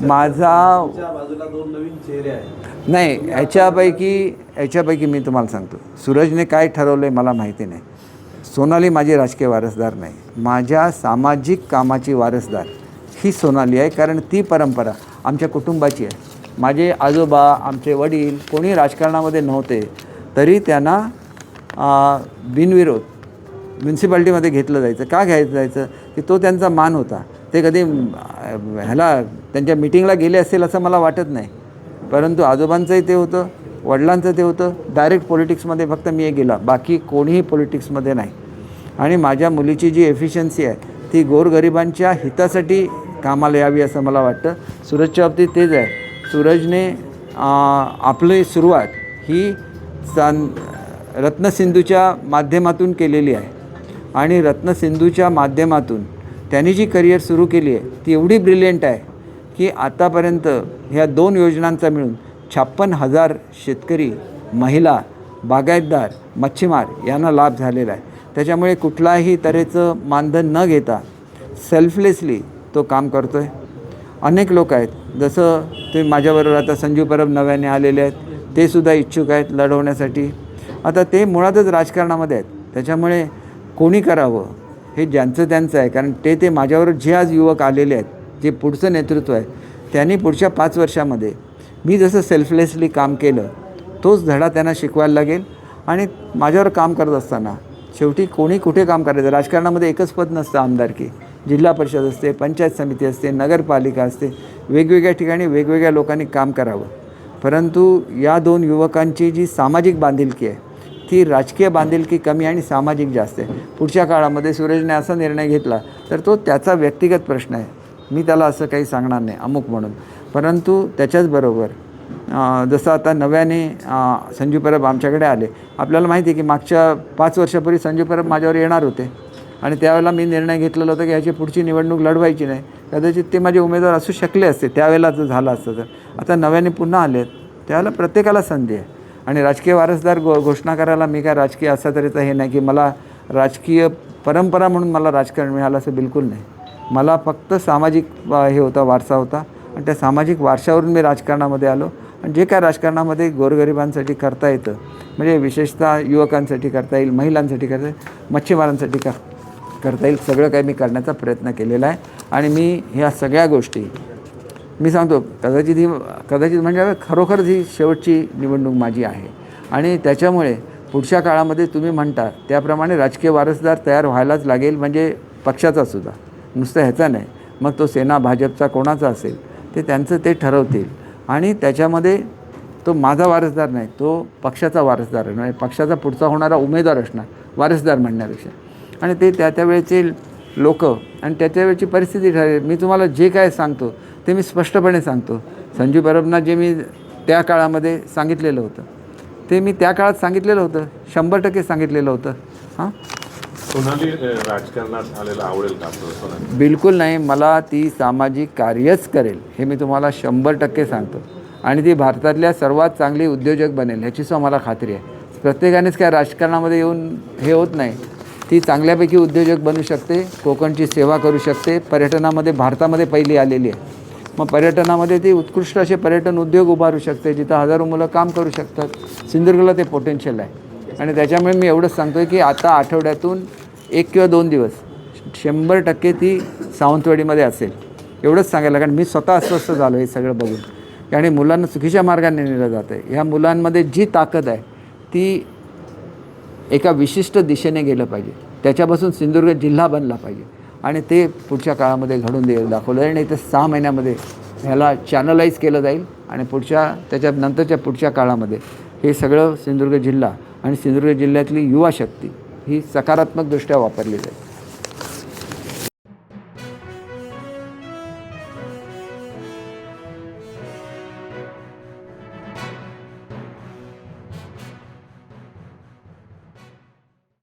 माझा बाजूला दोन नवीन चेहरे आहेत. नाही याच्यापैकी याच्यापैकी मी तुम्हाला सांगतो. सूरजने काय ठरवलं आहे मला माहिती नाही. सोनाली माझी राजकीय वारसदार नाही. माझ्या सामाजिक कामाची वारसदार ही सोनाली आहे कारण ती परंपरा आमच्या कुटुंबाची आहे. माझे आजोबा आमचे वडील कोणी राजकारणामध्ये नव्हते तरी त्यांना बिनविरोध म्युन्सिपाल्टीमध्ये घेतलं जायचं. का घ्यायचं जायचं? की तो त्यांचा मान होता. ते कधी ह्याला त्यांच्या मिटिंगला गेले असेल असं मला वाटत नाही. परंतु आजोबांचंही ते होतं वडिलांचं ते होतं. डायरेक्ट पॉलिटिक्समध्ये फक्त मी गेला. बाकी कोणीही पॉलिटिक्समध्ये नाही. आणि माझ्या मुलीची जी एफिशियन्सी आहे ती गोरगरिबांच्या हितासाठी कामाला यावी असं मला वाटतं. सूरजच्या बाबतीत तेच आहे. सूरजने आपली सुरुवात ही सां रत्नसिंधूच्या माध्यमातून केलेली आहे. आणि रत्नसिंधूच्या माध्यमातून त्यांनी जी करिअर सुरू केली आहे ती एवढी ब्रिलियंट आहे की आतापर्यंत ह्या दोन योजनांचा मिळून छप्पन हजार शेतकरी महिला बागायतदार मच्छीमार यांना लाभ झालेला आहे. त्याच्यामुळे कुठलाही तऱ्हेचं मानधन न घेता सेल्फलेसली तो काम करतो आहे अनेक लोक आहेत जसं ते माझ्याबरोबर आता संजीव परब नव्याने आलेले आहेत ते सुद्धा इच्छुक आहेत लढवण्यासाठी. आता ते मुळातच राजकारणामध्ये आहेत त्याच्यामुळे कोणी करावं? हे ज्यांचं त्यांचं आहे कारण ते ते माझ्यावर जे आज युवक आलेले आहेत जे पुढचं नेतृत्व आहे त्यांनी पुढच्या पाच वर्षामध्ये मी जसं सेल्फलेसली काम केलं तोच धडा त्यांना शिकवायला लागेल आणि माझ्यावर काम करत असताना शेवटी कोणी कुठे काम करायचं? राजकारणामध्ये एकच पद नसतं आमदारकी. जिल्हा परिषद असते पंचायत समिती असते नगरपालिका असते वेगवेगळ्या ठिकाणी वेगवेगळ्या लोकांनी काम करावं. परंतु या दोन युवकांची जी सामाजिक बांधिलकी आहे ती राजकीय बांधिलकी कमी आणि सामाजिक जास्त आहे. पुढच्या काळामध्ये सुरेशने असा निर्णय घेतला तर तो त्याचा व्यक्तिगत प्रश्न आहे. मी त्याला असं काही सांगणार नाही अमुक म्हणून. परंतु त्याच्याचबरोबर जसं आता नव्याने संजू परब आमच्याकडे आले. आपल्याला माहिती आहे की मागच्या पाच वर्षापूर्वी संजू परब माझ्यावर येणार होते. आणि त्यावेळेला मी निर्णय घेतलेला होता की ह्याची पुढची निवडणूक लढवायची नाही. कदाचित ते माझे उमेदवार असू शकले असते त्यावेळेला जर झालं असतं तर. आता नव्याने पुन्हा आलेत त्यावेळेला प्रत्येकाला संधी आहे. आणि राजकीय वारसदार घो घोषणा करायला मी काय राजकीय असा तऱ्हेचं हे नाही की मला राजकीय परंपरा म्हणून मला राजकारण मिळालं असं बिलकुल नाही. मला फक्त सामाजिक हे होता वारसा होता. आणि त्या सामाजिक वारशावरून मी राजकारणामध्ये आलो. आणि जे काय राजकारणामध्ये गोरगरिबांसाठी करता येतं म्हणजे विशेषतः युवकांसाठी करता येईल महिलांसाठी करता येईल मच्छीमारांसाठी कर करता येईल सगळं काही मी करण्याचा प्रयत्न केलेला आहे. आणि मी ह्या सगळ्या गोष्टी मी सांगतो कदाचित ही कदाचित म्हणजे खरोखरच ही शेवटची निवडणूक माझी आहे. आणि त्याच्यामुळे पुढच्या काळामध्ये तुम्ही म्हणता त्याप्रमाणे राजकीय वारसदार तयार व्हायलाच लागेल म्हणजे पक्षाचा सुद्धा. नुसतं ह्याचा नाही. मग तो सेना भाजपचा कोणाचा असेल ते त्यांचं ते ठरवतील. आणि त्याच्यामध्ये तो माझा वारसदार नाही तो पक्षाचा वारसदार म्हणजे पक्षाचा पुढचा होणारा उमेदवार असणार वारसदार म्हणण्यापेक्षा. आणि ते त्या त्यावेळेचे लोक आणि त्याच्या वेळची परिस्थिती ठरेल मी तुम्हाला जे काय सांगतो ते मी स्पष्टपणे सांगतो. संजू परबना जे मी त्या काळामध्ये सांगितलेलं होतं ते मी त्या काळात सांगितलेलं होतं. शंभर टक्के सांगितलेलं होतं. हां? सोनाली राजकारणात आलेला आवडेल का? बिलकुल नाही. मला ती सामाजिक कार्यच करेल हे मी तुम्हाला शंभर टक्के सांगतो. आणि ती भारतातल्या सर्वात चांगली उद्योजक बनेल ह्याची सुद्धा मला खात्री आहे. प्रत्येकानेच काय राजकारणामध्ये येऊन हे होत नाही. ती चांगल्यापैकी उद्योजक बनू शकते कोकणची सेवा करू शकते. पर्यटनामध्ये भारतामध्ये पहिली आलेली आहे. मग पर्यटनामध्ये ती उत्कृष्ट असे पर्यटन उद्योग उभारू शकते जिथं हजारो मुलं काम करू शकतात. सिंधुदुर्गला ते पोटेन्शियल आहे. आणि त्याच्यामुळे मी एवढंच सांगतो आहे की आता आठवड्यातून एक किंवा दोन दिवस शंभर टक्के ती सावंतवाडीमध्ये असेल. एवढंच सांगायला कारण मी स्वतः अस्वस्थ झालो हे सगळं बघून. आणि मुलांना चुकीच्या मार्गाने नेलं जातं आहे ह्या मुलांमध्ये जी ताकद आहे ती एका विशिष्ट दिशेने गेलं पाहिजे. त्याच्यापासून सिंधुदुर्ग जिल्हा बनला पाहिजे. आणि ते पुढच्या काळामध्ये घडून दे दाखवलं आणि इथं सहा महिन्यामध्ये ह्याला चॅनलाइज केलं जाईल. आणि पुढच्या त्याच्या नंतरच्या पुढच्या काळामध्ये हे सगळं सिंधुदुर्ग जिल्हा आणि सिंधुदुर्ग जिल्ह्यातली युवा शक्ती ही सकारात्मकदृष्ट्या वापरली जाईल.